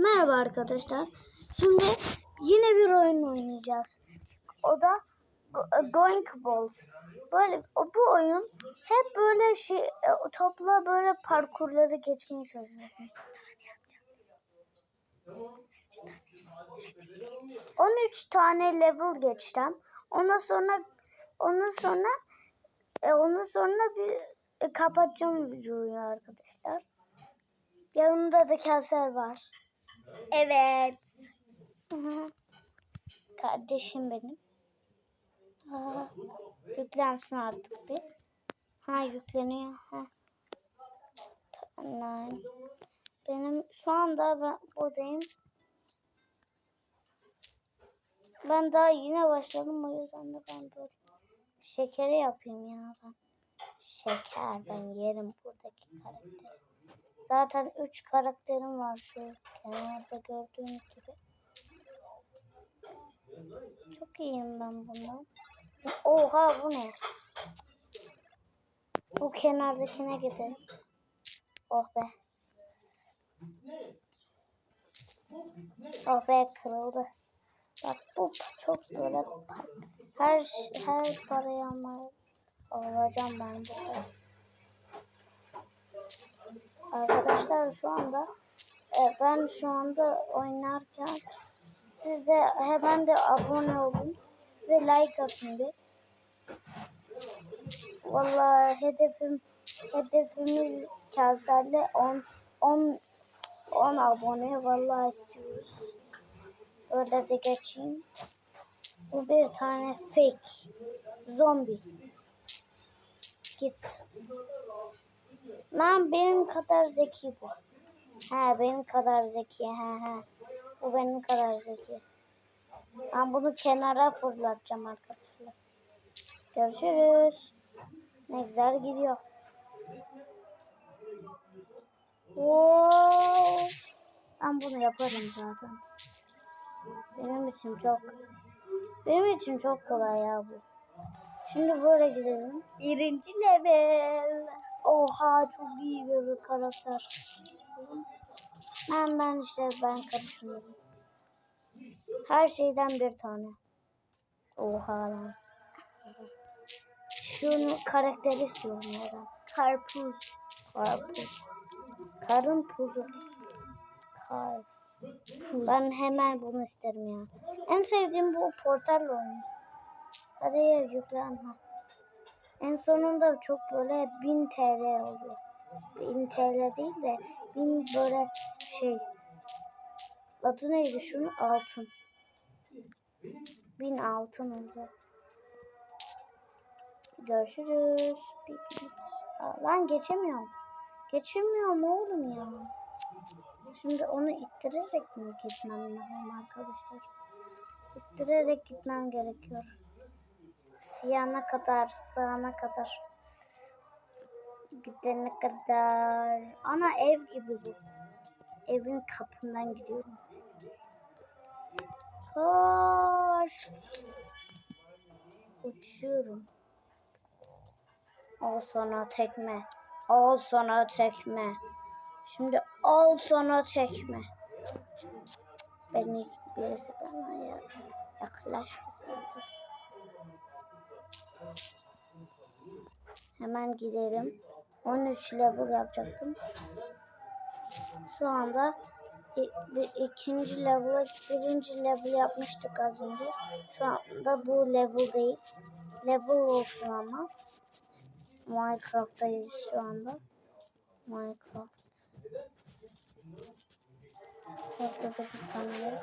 Merhaba arkadaşlar. Şimdi yine bir oyun oynayacağız. O da Go- Going Balls. Böyle bu oyun hep böyle şey e, topla böyle parkurları geçmeye çalışıyorsun. 13 tane level geçtim. Ondan sonra ondan sonra e, ondan sonra bir e, kapatacağım videoyu arkadaşlar. Yanımda da Kevser var. Evet. Kardeşim benim. Aa, yüklensin artık bir. Ha yükleniyor. Ha. Tamam. Benim şu anda ben buradayım. Ben daha yine başladım o yüzden de ben böyle şekeri yapayım ya ben. Şeker ben yerim buradaki karakteri. Zaten 3 karakterim var şu kenarda gördüğünüz gibi. Çok iyiyim ben bundan. Oha bu ne? Bu kenardakine gidelim. Oh be. Oh be kırıldı. Bak bu çok böyle her her parayı ama alacağım ben burada. Arkadaşlar şu anda e, ben şu anda oynarken siz de hemen de abone olun ve like atın bir. Vallahi hedefim hedefimiz Kevser'le 10 10 10 abone vallahi istiyoruz. Öyle de geçeyim. Bu bir tane fake zombi. Git. Lan benim kadar zeki bu. He benim kadar zeki. He he. Bu benim kadar zeki. Ben bunu kenara fırlatacağım arkadaşlar. Görüşürüz. Ne güzel gidiyor. Wow. Ben bunu yaparım zaten. Benim için çok benim için çok kolay ya bu. Şimdi böyle gidelim. Birinci level. Oha çok iyi bir karakter. Ben ben işte ben karışmıyorum. Her şeyden bir tane. Oha lan. Şunu karakteri istiyorum ya ben. Karpuz. Karpuz. Karın puzu. Kar. Ben hemen bunu isterim ya. En sevdiğim bu portal oyunu. Hadi yüklen ha. En sonunda çok böyle 1000 TL oluyor. 1000 TL değil de 1000 böyle şey. Adı neydi şunun? Altın. 1000 altın oluyor. Görüşürüz. Aa, Lan geçemiyorum. Geçemiyorum oğlum ya. Şimdi onu ittirerek mi gitmem lazım arkadaşlar? İttirerek gitmem gerekiyor. Siyana kadar, sağına kadar. Gidene kadar. Ana ev gibi bu. Evin kapından gidiyorum. Koş. Uçuyorum. Al sana tekme. Al sana tekme. Şimdi al sana tekme. Beni birisi bana ya, yaklaşmasın. Hemen gidelim. 13 level yapacaktım. Şu anda bir ikinci level, birinci level yapmıştık az önce. Şu anda bu level değil. Level olsun ama. Minecraft'tayız şu anda. Minecraft. Orada da bir tane.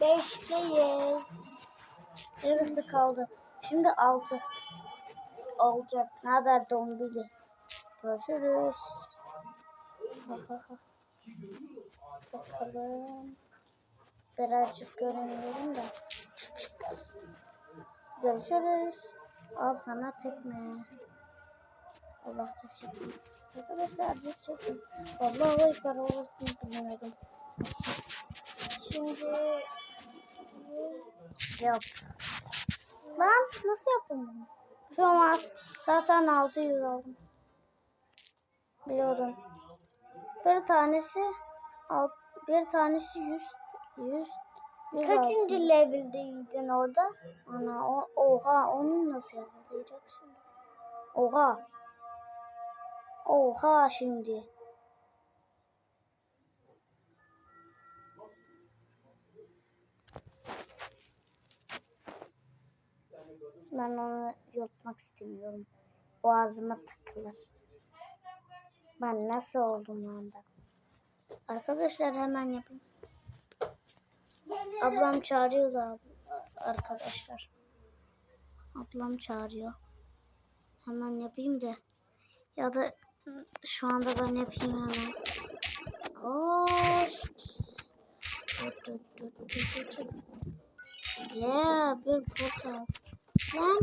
Beşteyiz. Yarısı kaldı. Şimdi altı. Olacak. Ne haber Dombili? Görüşürüz. Bakalım. Birazcık göremiyorum da. Görüşürüz. Al sana tekme. Allah düşecek. Arkadaşlar düşecek. Vallahi ekber olasını bilemedim. Şimdi yap. Lan nasıl yaptım bunu? Şu olmaz. Zaten 600 aldım. Biliyordum. Bir tanesi alt, bir tanesi 100 100 100 Kaçıncı level'deydin orada? Ana o, oha onun nasıl şimdi? Oha. Oha şimdi. Ben onu yutmak istemiyorum. Boğazıma takılır. Ben nasıl oldum ben? Arkadaşlar hemen yapayım. Ablam çağırıyor da arkadaşlar. Ablam çağırıyor. Hemen yapayım da. Ya da şu anda ben yapayım hemen. Koş. Yeah, bir portal. Lan.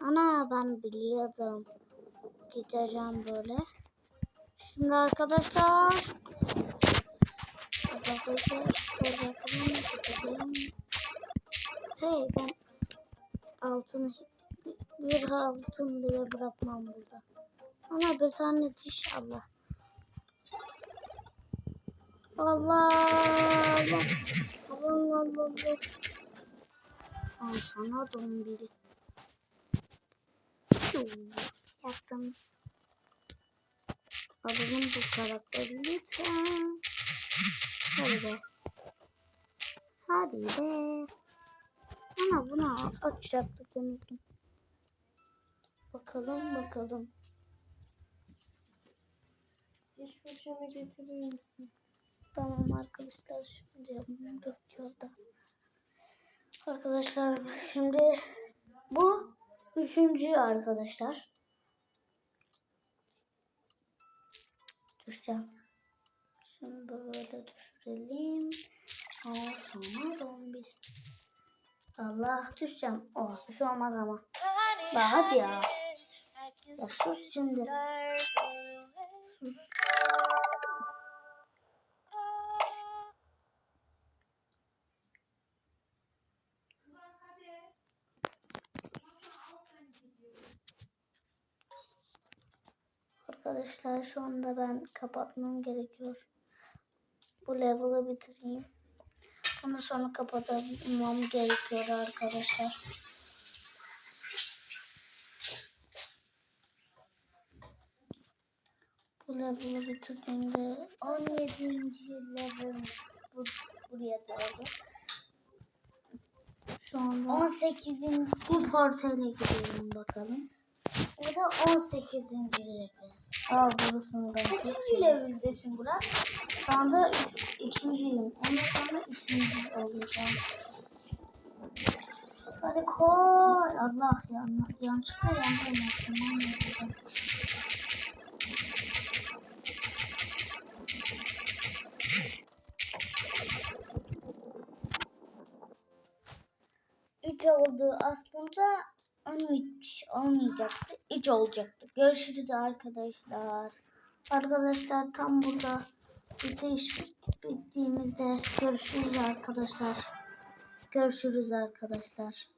Ana ben biliyordum. Gideceğim böyle. Şimdi arkadaşlar. Hey ben altın bir altın bile bırakmam burada. Ama bir tane diş. Allah Allah. Allah Allah Allah. Al sana. Yuu, Yaptım. Alalım bu karakteri lütfen. Hadi be. Hadi be. Ama bunu açacaktık unuttum. Bakalım bakalım. Diş fırçanı getirir misin? Tamam arkadaşlar şimdi yapmam gerekiyor da. Arkadaşlar şimdi bu üçüncü arkadaşlar. Düşeceğim. Şimdi böyle düşürelim. Ondan sonra 11. Allah düşeceğim. Oh bir şey olmaz ama. Ya hadi ya. Ya sus şimdi. Arkadaşlar şu anda ben kapatmam gerekiyor. Bu level'ı bitireyim. Ondan sonra kapatmam gerekiyor arkadaşlar. Bu level'ı bitirdiğimde 17. level bu, buraya doğru. şu anda 18. bu portale gidiyorum bakalım. Da 18. level. Aa burasını çok Kaçıncı level'desin Burak? Şu anda ik- ikinciyim. Ondan sonra üçüncü olacağım. Hadi koy. Allah ya. Yanlışlıkla yandım. Tamam yapacağız. Üç oldu. Aslında 13 olmayacaktı. 3 olacaktı. Görüşürüz arkadaşlar. Arkadaşlar tam burada bitiş bittiğimizde görüşürüz arkadaşlar. Görüşürüz arkadaşlar.